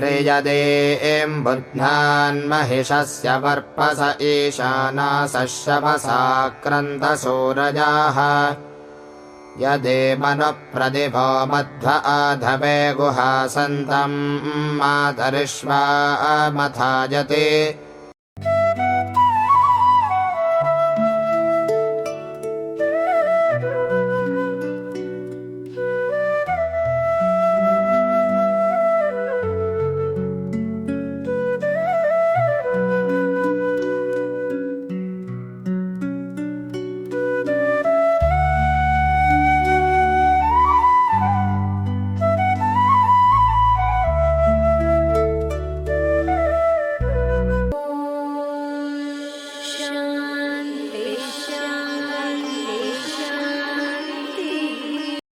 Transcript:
रे एम् बुध्नान्महिषस्य वर्पस ईशानासशमसाक्रन्दसूरजाः यदे मनुः मध्व आधवे गुहासन्तम् मातरिष्वा अमथाजते